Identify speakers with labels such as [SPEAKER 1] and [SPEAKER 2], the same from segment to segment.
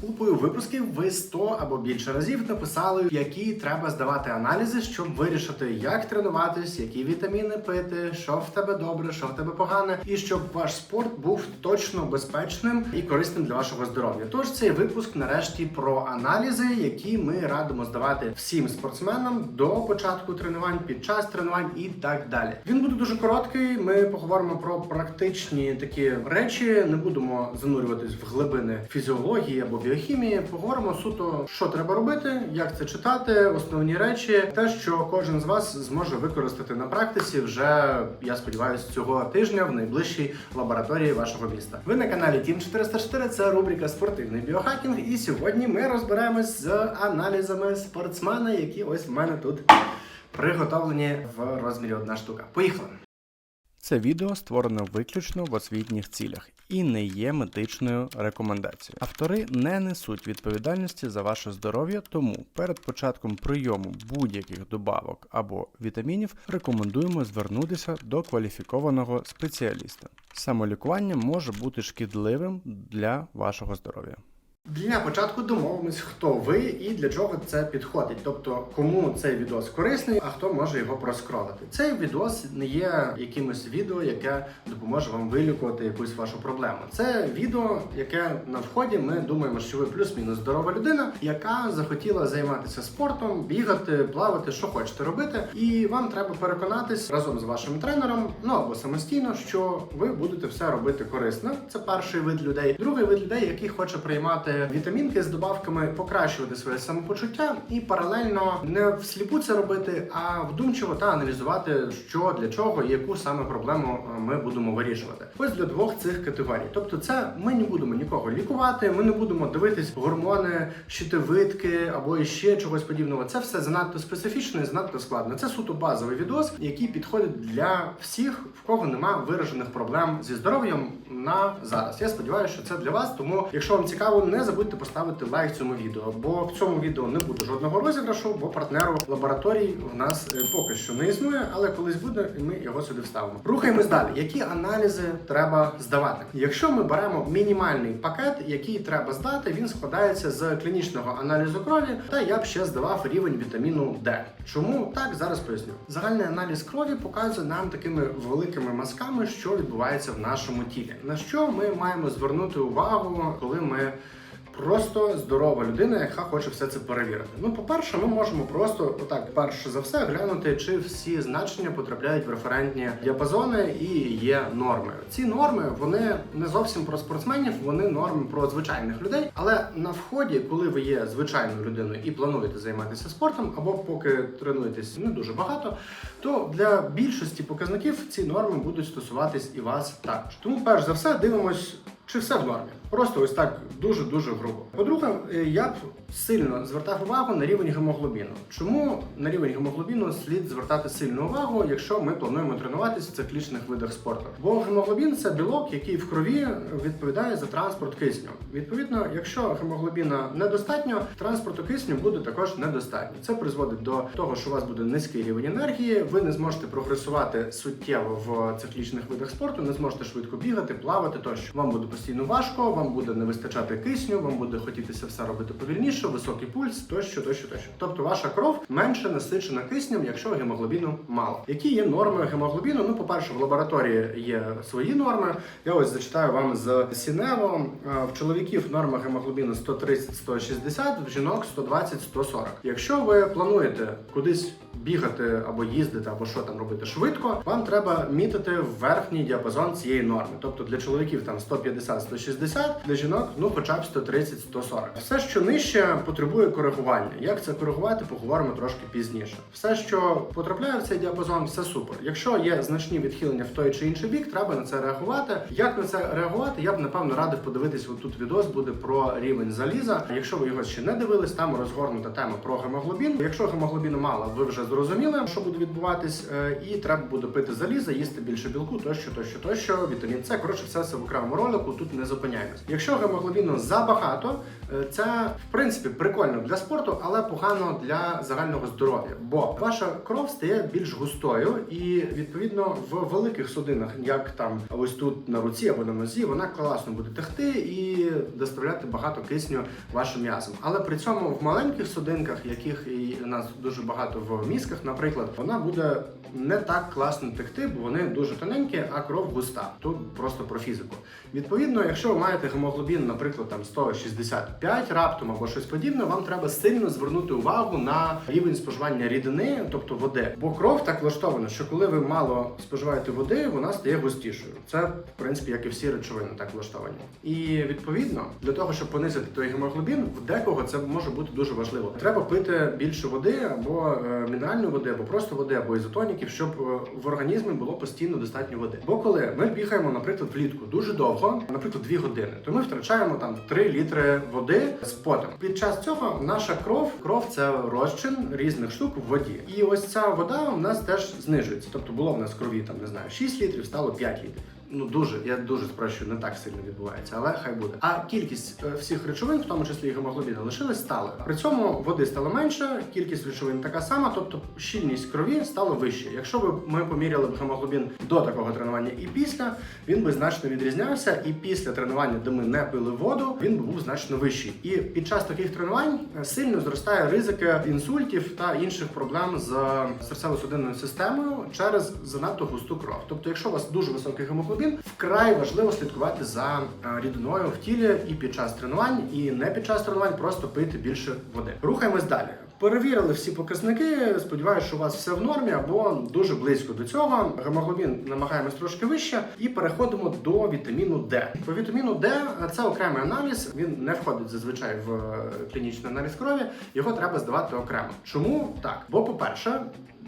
[SPEAKER 1] купою випусків ви 100 або більше разів написали, які треба здавати аналізи, щоб вирішити, як тренуватись, які вітаміни пити, що в тебе добре, що в тебе погане, і щоб ваш спорт був точно безпечним і корисним для вашого здоров'я. Тож цей випуск нарешті про аналізи, які ми радимо здавати всім спортсменам до початку тренувань, під час тренувань і так далі. Він буде дуже короткий. Ми поговоримо про практичні такі речі. Не будемо занурюватись в глибини фізіології або біохімії. Поговоримо суто, що треба робити, як це читати, основні речі, те, що кожен з вас зможе використати на практиці вже я сподіваюся, цього тижня в найближчій лабораторії вашого міста. Ви на каналі Team 404, Це рубрика Спортивний біохакінг. І сьогодні ми розберемось з аналізами спортсмена, які ось в мене тут приготовлені в розмірі одна штука. Поїхали! Це відео створено виключно в освітніх цілях і не є медичною рекомендацією. Автори не несуть відповідальності за ваше здоров'я, тому перед початком прийому будь-яких добавок або вітамінів рекомендуємо звернутися до кваліфікованого спеціаліста. Самолікування може бути шкідливим для вашого здоров'я. Для початку домовимось, хто ви і для чого це підходить. Тобто, кому цей відос корисний, а хто може його проскролити. Цей відос не є якимось відео, яке допоможе вам вилікувати якусь вашу проблему. Це відео, яке на вході ми думаємо, що ви плюс-мінус здорова людина, яка захотіла займатися спортом, бігати, плавати, що хочете робити. І вам треба переконатись разом з вашим тренером, ну або самостійно, що ви будете все робити корисно. Це перший вид людей. Другий вид людей, який хоче приймати вітамінки з добавками, покращувати своє самопочуття і паралельно не всліпу це робити, а вдумчиво та аналізувати, що для чого і яку саме проблему е, ми будемо вирішувати. Ось для двох цих категорій. Тобто, це ми не будемо нікого лікувати, ми не будемо дивитись гормони, щитовидки або іще чогось подібного. Це все занадто специфічно і занадто складно. Це суто базовий відос, який підходить для всіх, в кого немає виражених проблем зі здоров'ям на зараз. Я сподіваюся, що це для вас. Тому, якщо вам цікаво, не забудьте поставити лайк цьому відео, бо в цьому відео не буде жодного розіграшу, бо партнеру лабораторій в нас е, поки що не існує, але колись буде, і ми його сюди вставимо. Рухаємось далі. Які аналізи треба здавати? Якщо ми беремо мінімальний пакет, який треба здати, він складається з клінічного аналізу крові, та я б ще здавав рівень вітаміну Д. Чому так зараз поясню? Загальний аналіз крові показує нам такими великими мазками, що відбувається в нашому тілі. На що ми маємо звернути увагу, коли ми Просто здорова людина, яка хоче все це перевірити. Ну, по-перше, ми можемо просто отак, перше за все, глянути, чи всі значення потрапляють в референтні діапазони і є нормою. Ці норми вони не зовсім про спортсменів, вони норми про звичайних людей. Але на вході, коли ви є звичайною людиною і плануєте займатися спортом, або поки тренуєтесь не дуже багато, то для більшості показників ці норми будуть стосуватись і вас також. Тому, перш за все, дивимось. Чи все в нормі? Просто ось так дуже-дуже грубо. По-друге, е, я б сильно звертав увагу на рівень гемоглобіну. Чому на рівень гемоглобіну слід звертати сильну увагу, якщо ми плануємо тренуватися в циклічних видах спорту? Бо гемоглобін це білок, який в крові відповідає за транспорт кисню. Відповідно, якщо гемоглобіна недостатньо, транспорту кисню буде також недостатньо. Це призводить до того, що у вас буде низький рівень енергії, ви не зможете прогресувати суттєво в циклічних видах спорту, не зможете швидко бігати, плавати тощо. Вам буде постійно важко, вам буде не вистачати кисню, вам буде хотітися все робити повільніше, високий пульс, тощо, тощо, тощо. Тобто ваша кров менше насичена киснем, якщо гемоглобіну мало. Які є норми гемоглобіну? Ну, по-перше, в лабораторії є свої норми. Я ось зачитаю вам з Сінево. Е, В чоловіків норма гемоглобіну 130-160, в жінок 120-140. Якщо ви плануєте кудись бігати або їздити, або що там робити швидко, вам треба мітити верхній діапазон цієї норми. Тобто для чоловіків там 150-160, для жінок ну хоча б 130-140. Все, що нижче, потребує коригування. Як це коригувати, поговоримо трошки пізніше. Все, що потрапляє в цей діапазон, все супер. Якщо є значні відхилення в той чи інший бік, треба на це реагувати. Як на це реагувати? Я б напевно радив подивитись. Отут відос буде про рівень заліза. Якщо ви його ще не дивились, там розгорнута тема про гемоглобін. Якщо гемоглобіну мало, ви вже зрозуміли, зрозуміли, що буде відбуватись, е, і треба буде пити заліза, їсти більше білку, тощо, тощо, тощо, вітамін С. Коротше, все це в окремому ролику. Тут не зупиняємось. Якщо гемоглобіну забагато, е, це в принципі прикольно для спорту, але погано для загального здоров'я, бо ваша кров стає більш густою, і відповідно в великих судинах, як там ось тут на руці або на нозі, вона класно буде текти і доставляти багато кисню вашим м'язам. Але при цьому в маленьких судинках, яких і нас дуже багато в мізках, наприклад, вона буде не так класно текти, бо вони дуже тоненькі, а кров густа. Тут просто про фізику. Відповідно, якщо ви маєте гемоглобін, наприклад, там 165 раптом або щось подібне, вам треба сильно звернути увагу на рівень споживання рідини, тобто води. Бо кров так влаштована, що коли ви мало споживаєте води, вона стає густішою. Це в принципі як і всі речовини так влаштовані. І відповідно для того, щоб понизити той гемоглобін, в декого це може бути дуже важливо. Треба пити більше води або е, мінеральної води, або просто води, або ізотоніків, щоб е, в організмі було постійно достатньо води. Бо коли ми бігаємо, наприклад, влітку дуже довго, наприклад, 2 години, то ми втрачаємо там 3 літри води з потом. Під час цього наша кров, кров це розчин різних штук в воді. І ось ця вода у нас теж знижується. Тобто було в нас крові там не знаю 6 літрів, стало 5 літрів. Ну дуже, я дуже спрощую, не так сильно відбувається, але хай буде. А кількість е, всіх речовин, в тому числі і гемоглобіну, лишилась сталою. При цьому води стало менше, кількість речовин така сама, тобто щільність крові стала вище. Якщо б ми поміряли б гемоглобін до такого тренування і після, він би значно відрізнявся. І після тренування, де ми не пили воду, він би був значно вищий. І під час таких тренувань е, сильно зростає ризики інсультів та інших проблем з серцево-судинною системою через занадто густу кров. Тобто, якщо у вас дуже високий гемоглобін, вкрай важливо слідкувати за е, рідиною в тілі і під час тренувань, і не під час тренувань, просто пити більше води. Рухаємось далі. Перевірили всі показники. Сподіваюся, що у вас все в нормі або дуже близько до цього. Гемоглобін намагаємось трошки вище, і переходимо до вітаміну Д. По вітаміну Д це окремий аналіз. Він не входить зазвичай в е, клінічний аналіз крові. Його треба здавати окремо. Чому так? Бо, по-перше,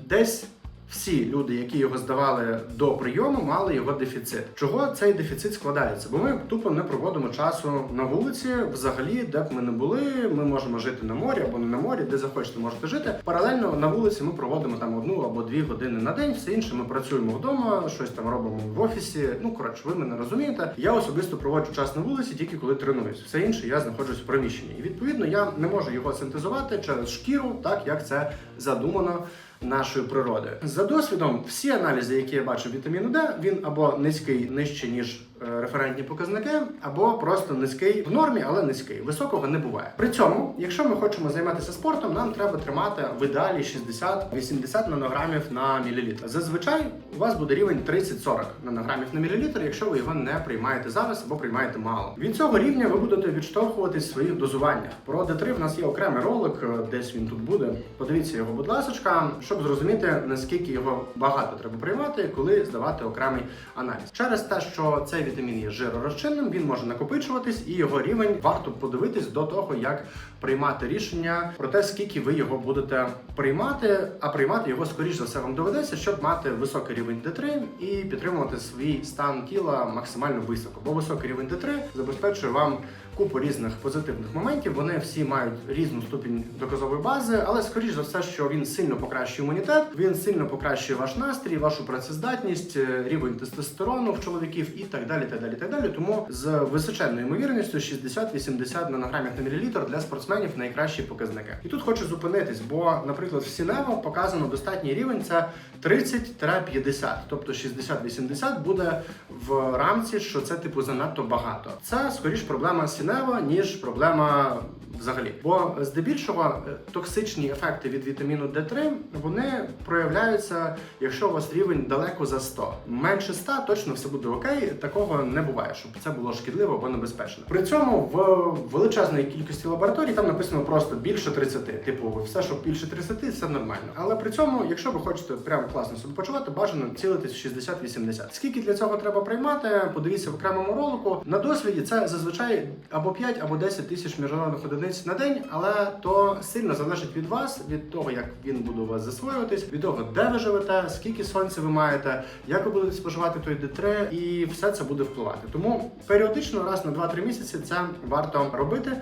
[SPEAKER 1] десь всі люди, які його здавали до прийому, мали його дефіцит. Чого цей дефіцит складається? Бо ми тупо не проводимо часу на вулиці. Взагалі, де б ми не були, ми можемо жити на морі або не на морі, де захочете, можете жити. Паралельно на вулиці ми проводимо там одну або дві години на день. Все інше ми працюємо вдома, щось там робимо в офісі. Ну коротше, ви мене розумієте. Я особисто проводжу час на вулиці тільки коли тренуюсь. Все інше я знаходжусь в приміщенні. І відповідно я не можу його синтезувати через шкіру, так як це задумано нашою природою. За досвідом, всі аналізи, які я бачу вітаміну Д, він або низький нижче ніж референтні показники, або просто низький в нормі, але низький. Високого не буває. При цьому, якщо ми хочемо займатися спортом, нам треба тримати в ідеалі 60-80 нанограмів на мілілітр. Зазвичай у вас буде рівень 30-40 нанограмів на мілілітр, якщо ви його не приймаєте зараз або приймаєте мало. Від цього рівня ви будете відштовхуватись в своїх дозуваннях. Про D3 в нас є окремий ролик, е, десь він тут буде. Подивіться його, будь ласка, щоб зрозуміти наскільки його багато треба приймати, коли здавати окремий аналіз. Через те, що цей вітамін є жиророзчинним, він може накопичуватись, і його рівень варто подивитись до того, як приймати рішення про те, скільки ви його будете приймати. А приймати його скоріш за все вам доведеться, щоб мати високий рівень D3 і підтримувати свій стан тіла максимально високо. Бо високий рівень D3 забезпечує вам купу різних позитивних моментів. Вони всі мають різну ступінь доказової бази, але скоріш за все, що він сильно покращує імунітет, він сильно покращує ваш настрій, вашу працездатність, е, рівень тестостерону в чоловіків і так далі. Так далі, так далі. Тому з височенною ймовірністю 60-80 нанограмів на мілілітр для спортсменів найкращі показники. І тут хочу зупинитись, бо, наприклад, в Сінево показано достатній рівень це 30-50, тобто 60-80 буде в рамці, що це типу занадто багато. Це скоріш проблема Сінева, ніж проблема взагалі. Бо здебільшого е, токсичні ефекти від вітаміну D3 вони проявляються, якщо у вас рівень далеко за 100. Менше 100 точно все буде окей. Такого не буває, щоб це було шкідливо або небезпечно. При цьому в величезної кількості лабораторій там написано просто більше 30. Типу, все, що більше 30, все нормально. Але при цьому, якщо ви хочете прям класно себе почувати, бажано цілитись в 60-80. Скільки для цього треба приймати? Подивіться в окремому ролику. На досвіді це зазвичай або 5, або 10 тисяч міжнародних одиниць на день, але то сильно залежить від вас, від того, як він буде у вас засвоюватись, від того, де ви живете, скільки сонця ви маєте, як ви будете споживати той D3, і все це буде впливати. Тому періодично, раз на 2-3 місяці, це варто робити.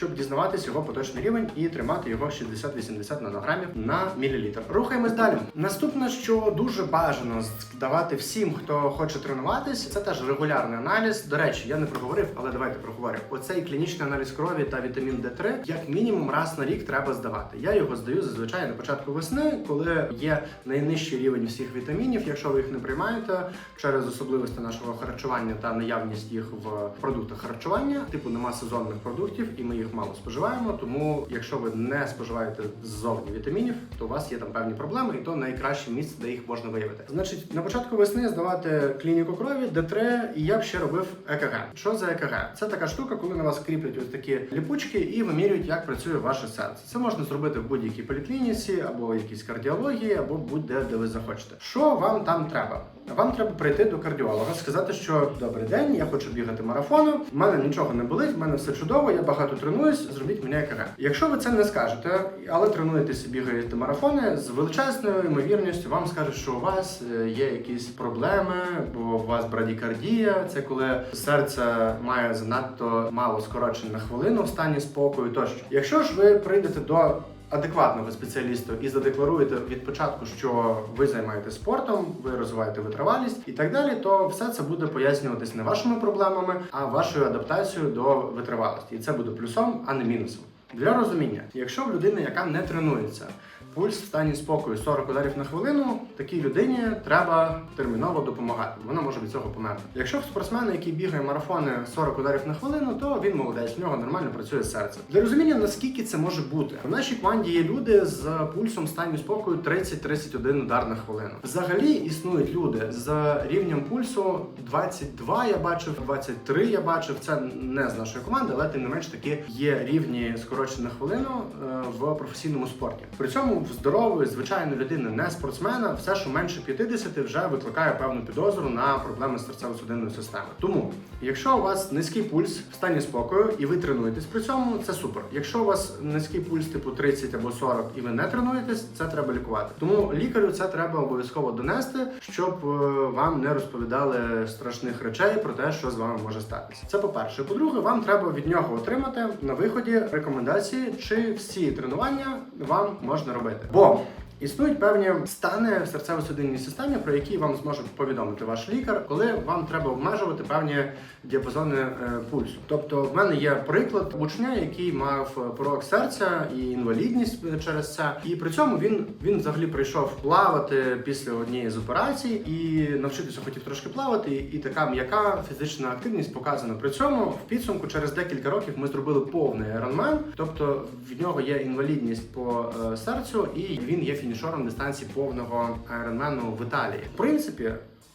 [SPEAKER 1] Щоб дізнаватись його поточний рівень і тримати його 60-80 нанограмів на мілілітр. Рухаємось далі. Наступне, що дуже бажано здавати всім, хто хоче тренуватись, це теж регулярний аналіз. До речі, я не проговорив, але давайте проговорю. Оцей клінічний аналіз крові та вітамін D3 як мінімум раз на рік треба здавати. Я його здаю зазвичай на початку весни, коли є найнижчий рівень всіх вітамінів. Якщо ви їх не приймаєте через особливості нашого харчування та наявність їх в продуктах харчування, типу нема сезонних продуктів, і ми їх мало споживаємо. Тому, якщо ви не споживаєте ззовні вітамінів, то у вас є там певні проблеми, і то найкраще місце, де їх можна виявити. Значить, на початку весни здавати клініку крові, Д3, і я б ще робив ЕКГ. Що за ЕКГ? Це така штука, коли на вас кріплять ось такі ліпучки і вимірюють, як працює ваше серце. Це можна зробити в будь-якій поліклініці або якійсь кардіології, або будь-де, де ви захочете. Що вам там треба? Вам треба прийти до кардіолога, сказати, що добрий день, я хочу бігати марафоном. в мене нічого не болить, в мене все чудово, я багато тренуюсь. Зробіть мене ЕКГ. Якщо ви це не скажете, але тренуєтеся, бігаєте марафони, з величезною ймовірністю вам скажуть, що у вас е, є якісь проблеми, бо у вас брадікардія. Це коли серце має занадто мало скорочень на хвилину в стані спокою. Тощо, якщо ж ви прийдете до адекватного спеціаліста і задекларуєте від початку, що ви займаєтесь спортом, ви розвиваєте витривалість і так далі, то все це буде пояснюватись не вашими проблемами, а вашою адаптацією до витривалості. І це буде плюсом, а не мінусом. Для розуміння, якщо в людини, яка не тренується, пульс в стані спокою 40 ударів на хвилину, такій людині треба терміново допомагати. Вона може від цього померти. Якщо в спортсмена, який бігає марафони 40 ударів на хвилину, то він молодець, в нього нормально працює серце. Для розуміння, наскільки це може бути, в нашій команді є люди з пульсом в стані спокою 30-31 удар на хвилину. Взагалі існують люди з рівнем пульсу 22, я бачив, 23 я бачив. Це не з нашої команди, але тим не менш таки є рівні скорочені на хвилину е, в професійному спорті. При цьому в здорової, звичайної людини, не спортсмена, все, що менше 50, вже викликає певну підозру на проблеми з серцево-судинною системою. Тому, якщо у вас низький пульс в стані спокою і ви тренуєтесь при цьому, це супер. Якщо у вас низький пульс типу 30 або 40 і ви не тренуєтесь, це треба лікувати. Тому лікарю це треба обов'язково донести, щоб е, вам не розповідали страшних речей про те, що з вами може статися. Це по-перше. По-друге, вам треба від нього отримати на виході рекомендації, чи всі тренування вам можна робити. Бо Існують певні стани в серцево-судинній системі, про які вам зможе повідомити ваш лікар, коли вам треба обмежувати певні діапазони е, пульсу. Тобто, в мене є приклад учня, який мав порок серця і інвалідність через це, і при цьому він він взагалі прийшов плавати після однієї з операцій і навчитися хотів трошки плавати. І така м'яка фізична активність показана. При цьому в підсумку через декілька років ми зробили повний Ironman, тобто в нього є інвалідність по е, серцю, і він є фінішером дистанції повного айронмену в Італії. В принципі.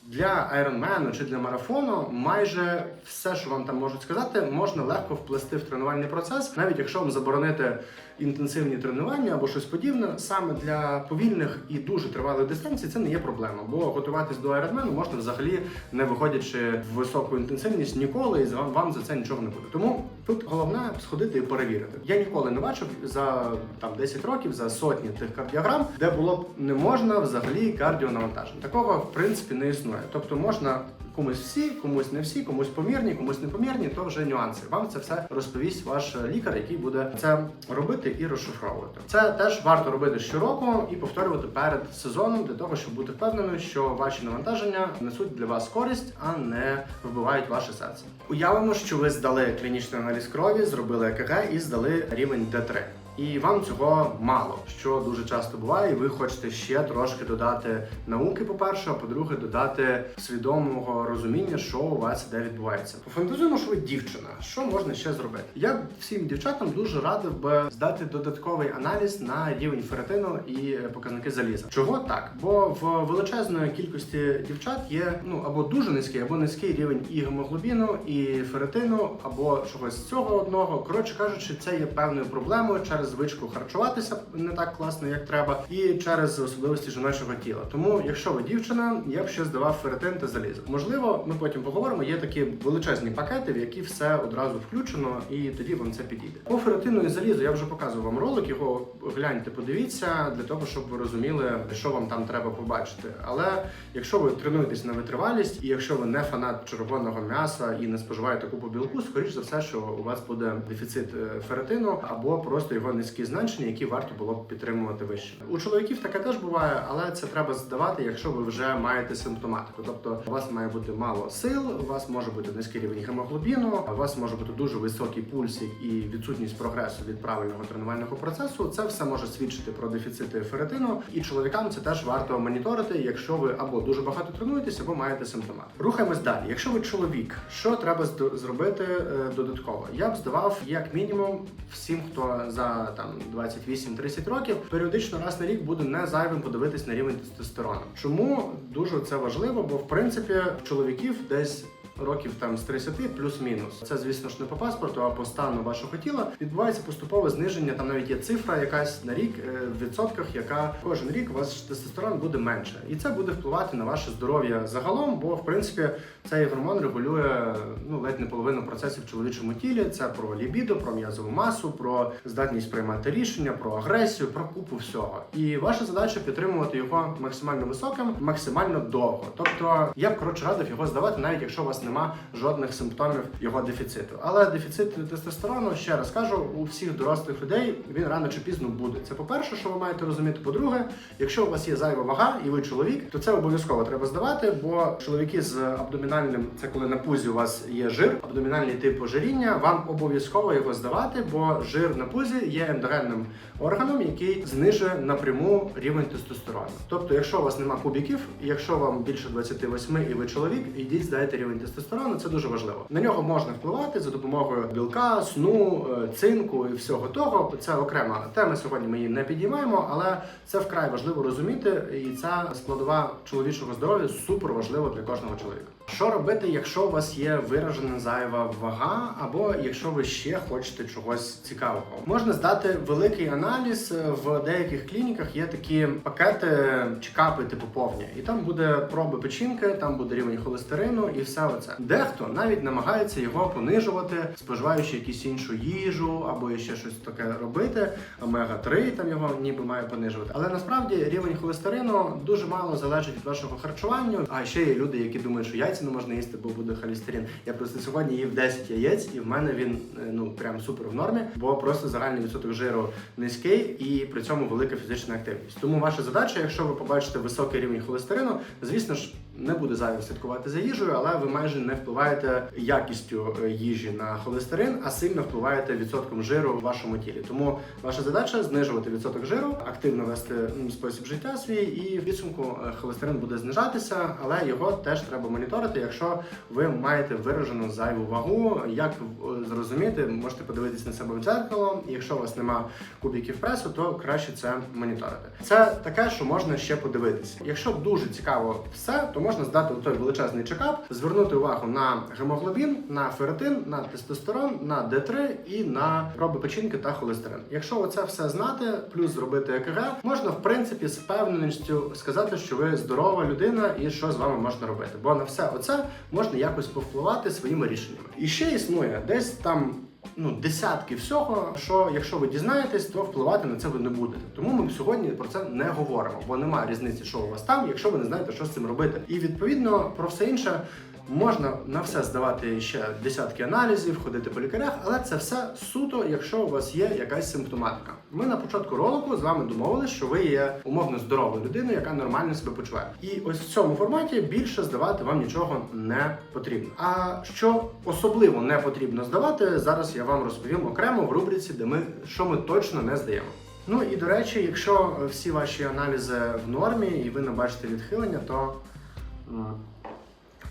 [SPEAKER 1] Для айронмену чи для марафону майже все, що вам там можуть сказати, можна легко вплести в тренувальний процес, навіть якщо вам заборонити інтенсивні тренування або щось подібне, саме для повільних і дуже тривалих дистанцій це не є проблема, бо готуватись до айронмену можна взагалі не виходячи в високу інтенсивність ніколи, і вам, вам за це нічого не буде. Тому тут головне сходити і перевірити. Я ніколи не бачив за там 10 років за сотні тих кардіограм, де було б не можна взагалі кардіонавантаження. Такого в принципі не існує. Тобто можна комусь всі, комусь не всі, комусь помірні, комусь непомірні, то вже нюанси. Вам це все розповість ваш лікар, який буде це робити і розшифровувати. Це теж варто робити щороку і повторювати перед сезоном для того, щоб бути впевненим, що ваші навантаження несуть для вас користь, а не вбивають ваше серце. Уявимо, що ви здали клінічний аналіз крові, зробили ЕКГ і здали рівень Д3. І вам цього мало, що дуже часто буває, і ви хочете ще трошки додати науки, по-перше, а по-друге, додати свідомого розуміння, що у вас де відбувається. Пофантазуємо, що ви дівчина. Що можна ще зробити? Я всім дівчатам дуже радив би здати додатковий аналіз на рівень ферритину і показники заліза. Чого так? Бо в величезної кількості дівчат є ну або дуже низький, або низький рівень і гемоглобіну, і ферритину, або чогось цього одного. Коротше кажучи, це є певною проблемою через через звичку харчуватися не так класно, як треба, і через особливості жіночого тіла. Тому, якщо ви дівчина, я б ще здавав ферритин та залізо. Можливо, ми потім поговоримо. Є такі величезні пакети, в які все одразу включено, і тоді вам це підійде. По ферритину і залізу я вже показував вам ролик. Його гляньте, подивіться для того, щоб ви розуміли, що вам там треба побачити. Але якщо ви тренуєтесь на витривалість, і якщо ви не фанат червоного м'яса і не споживаєте купу білку, скоріш за все, що у вас буде дефіцит е, ферритину або просто його низькі значення, які варто було б підтримувати вище. У чоловіків таке теж буває, але це треба здавати, якщо ви вже маєте симптоматику. Тобто у вас має бути мало сил, у вас може бути низький рівень гемоглобіну, у вас може бути дуже високий пульс і відсутність прогресу від правильного тренувального процесу. Це все може свідчити про дефіцити ферритину, і чоловікам це теж варто моніторити, якщо ви або дуже багато тренуєтесь, або маєте симптомати. Рухаємось далі. Якщо ви чоловік, що треба зробити е, додатково? Я б здавав як мінімум всім, хто за там 28-30 років, періодично раз на рік буде не зайвим подивитись на рівень тестостерону. Чому дуже це важливо? Бо в принципі в чоловіків десь років там з 30 плюс-мінус. Це, звісно ж, не по паспорту, а по стану вашого тіла відбувається поступове зниження. Там навіть є цифра якась на рік е, в відсотках, яка кожен рік ваш тестостерон буде менше, і це буде впливати на ваше здоров'я загалом. Бо в принципі цей гормон регулює ну ледь не половину процесів в чоловічому тілі. Це про лібідо, про м'язову масу, про здатність приймати рішення, про агресію, про купу всього. І ваша задача підтримувати його максимально високим, максимально довго. Тобто я б коротше радив його здавати, навіть якщо у вас нема жодних симптомів його дефіциту. Але дефіцит тестостерону, ще раз кажу, у всіх дорослих людей він рано чи пізно буде. Це по-перше, що ви маєте розуміти. По-друге, якщо у вас є зайва вага і ви чоловік, то це обов'язково треба здавати, бо чоловіки з абдомінальним, це коли на пузі у вас є жир, абдомінальний тип ожиріння, вам обов'язково його здавати, бо жир на пузі є ендогенним органом, який знижує напряму рівень тестостерону. Тобто, якщо у вас нема кубіків, якщо вам більше 28 і ви чоловік, ідіть здайте рівень тестостерону, це дуже важливо. На нього можна впливати за допомогою білка, сну, е, цинку і всього того. Це окрема тема. Сьогодні ми її не підіймаємо, але це вкрай важливо розуміти, і ця складова чоловічого здоров'я супер важлива для кожного чоловіка. Що робити, якщо у вас є виражена зайва вага, або якщо ви ще хочете чогось цікавого? Можна здати великий аналіз. В деяких клініках є такі пакети чекапи типу повні, і там буде проби печінки, там буде рівень холестерину і все оце. Дехто навіть намагається його понижувати, споживаючи якусь іншу їжу або ще щось таке робити. Омега 3 там його ніби має понижувати. Але насправді рівень холестерину дуже мало залежить від вашого харчування. А ще є люди, які думають, що яйця не можна їсти, бо буде холестерин. Я просто сьогодні їв 10 яєць, і в мене він е, ну прям супер в нормі, бо просто загальний відсоток жиру низький і при цьому велика фізична активність. Тому ваша задача, якщо ви побачите високий рівень холестерину, звісно ж. Не буде зайвим слідкувати за їжею, але ви майже не впливаєте якістю е, їжі на холестерин, а сильно впливаєте відсотком жиру в вашому тілі. Тому ваша задача знижувати відсоток жиру, активно вести спосіб життя свій, і в підсумку е, холестерин буде знижатися, але його теж треба моніторити, якщо ви маєте виражену зайву вагу. Як е, зрозуміти, можете подивитись на себе в дзеркало. Якщо у вас нема кубіків пресу, то краще це моніторити. Це таке, що можна ще подивитися. Якщо дуже цікаво все, то можна здати той величезний чекап, звернути увагу на гемоглобін, на ферритин, на тестостерон, на Д3 і на проби печінки та холестерин. Якщо оце все знати, плюс зробити ЕКГ, можна в принципі з впевненістю сказати, що ви здорова людина і що з вами можна робити. Бо на все оце можна якось повпливати своїми рішеннями. І ще існує десь там. Ну, десятки всього, що якщо ви дізнаєтесь, то впливати на це ви не будете. Тому ми сьогодні про це не говоримо, бо немає різниці, що у вас там, якщо ви не знаєте, що з цим робити. І відповідно про все інше можна на все здавати ще десятки аналізів, ходити по лікарях, але це все суто, якщо у вас є якась симптоматика. Ми на початку ролику з вами домовилися, що ви є умовно здоровою людиною, яка нормально себе почуває. І ось в цьому форматі більше здавати вам нічого не потрібно. А що особливо не потрібно здавати, зараз я вам розповім окремо в рубриці, де ми що ми точно не здаємо. Ну і до речі, якщо всі ваші аналізи в нормі і ви не бачите відхилення, то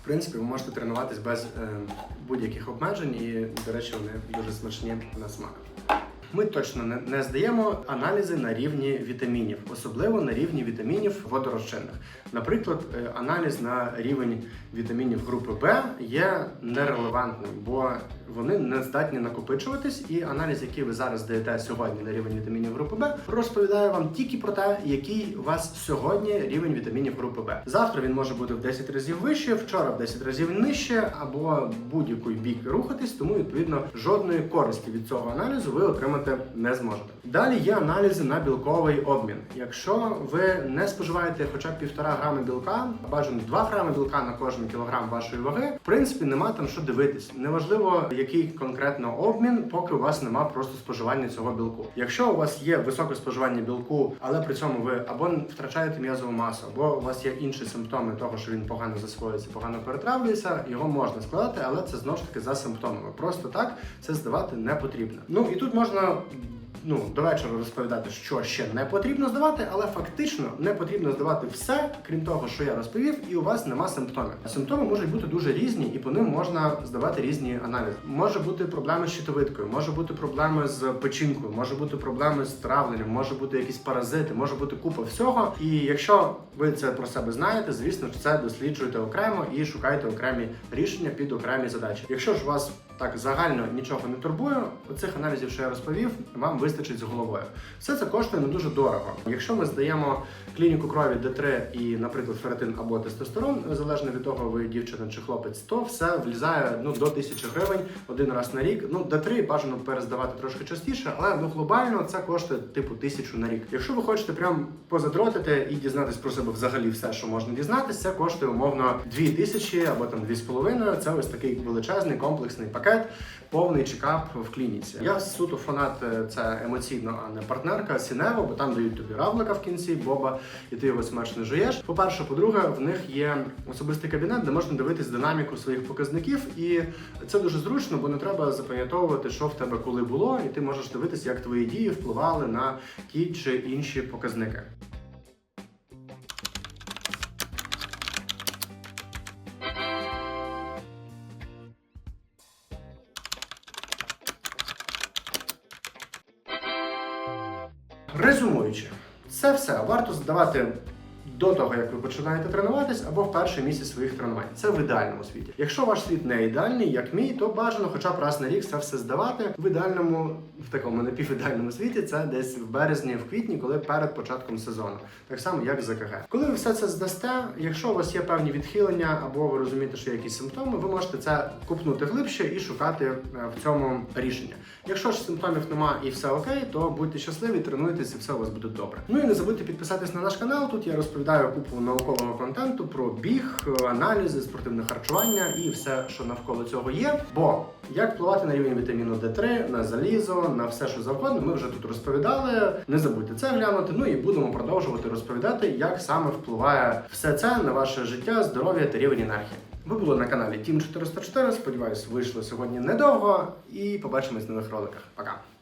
[SPEAKER 1] в принципі ви можете тренуватись без е, будь-яких обмежень, і, до речі, вони дуже смачні на смак. Ми точно не, здаємо аналізи на рівні вітамінів, особливо на рівні вітамінів водорозчинних. Наприклад, е, аналіз на рівень вітамінів групи Б є нерелевантним, бо вони не здатні накопичуватись, і аналіз, який ви зараз даєте сьогодні на рівень вітамінів групи Б, розповідає вам тільки про те, який у вас сьогодні рівень вітамінів групи Б. Завтра він може бути в 10 разів вище, вчора в 10 разів нижче, або будь-який бік рухатись, тому відповідно жодної користі від цього аналізу ви отримати не зможете. Далі є аналізи на білковий обмін. Якщо ви не споживаєте хоча б півтора грами білка, бажано 2 грами білка на кожен кілограм вашої ваги, в принципі, нема там що дивитись. Неважливо, який конкретно обмін, поки у вас нема просто споживання цього білку. Якщо у вас є високе споживання білку, але при цьому ви або втрачаєте м'язову масу, або у вас є інші симптоми того, що він погано засвоюється, погано перетравлюється, його можна складати, але це знову ж таки за симптомами. Просто так це здавати не потрібно. Ну і тут можна ну, до вечора розповідати, що ще не потрібно здавати, але фактично не потрібно здавати все, крім того, що я розповів, і у вас нема симптомів. Симптоми можуть бути дуже різні, і по ним можна здавати різні аналізи. Може бути проблеми з щитовидкою, може бути проблеми з печінкою, може бути проблеми з травленням, може бути якісь паразити, може бути купа всього. І якщо ви це про себе знаєте, звісно це досліджуйте окремо і шукайте окремі рішення під окремі задачі. Якщо ж у вас так загально нічого не турбує, оцих аналізів, що я розповів, вам вистачить з головою. Все це коштує не дуже дорого. Якщо ми здаємо клініку крові Д3 і, наприклад, феретин або тестостерон, залежно від того, ви дівчина чи хлопець, то все влізає ну до 1000 гривень один раз на рік. Ну Д3 бажано перездавати трошки частіше, але ну глобально це коштує типу тисячу на рік. Якщо ви хочете прям позадротити і дізнатись про себе взагалі все, що можна дізнатися, це коштує умовно 2000 або там 2,5. Це ось такий величезний комплексний пакет, повний чекап в клініці. Я суто фанат е, це емоційно, а не партнерка Сінево, бо там дають тобі равлика в кінці, боба, і ти його смачно жуєш. По-перше, по-друге, в них є особистий кабінет, де можна дивитись динаміку своїх показників, і це дуже зручно, бо не треба запам'ятовувати, що в тебе коли було, і ти можеш дивитися, як твої дії впливали на ті чи інші показники. Здавати до того, як ви починаєте тренуватись, або в перший місяць своїх тренувань. Це в ідеальному світі. Якщо ваш світ не ідеальний, як мій, то бажано хоча б раз на рік це все здавати. В ідеальному, в такому напівідеальному світі, це десь в березні, в квітні, коли перед початком сезону. Так само, як з ЕКГ. Коли ви все це здасте, якщо у вас є певні відхилення, або ви розумієте, що є якісь симптоми, ви можете це купнути глибше і шукати е, в цьому рішення. Якщо ж симптомів нема і все окей, то будьте щасливі, тренуйтесь і все у вас буде добре. Ну і не забудьте підписатись на наш канал. Тут я розповідаю купу наукового контенту про біг, аналізи, спортивне харчування і все, що навколо цього є. Бо як впливати на рівень вітаміну D3, на залізо, на все, що завгодно, ми вже тут розповідали. Не забудьте це глянути. Ну і будемо продовжувати розповідати, як саме впливає все це на ваше життя, здоров'я та рівень енергії. Ви були на каналі Team 404. Сподіваюсь, вийшло сьогодні недовго. І побачимось на нових роликах. Пока.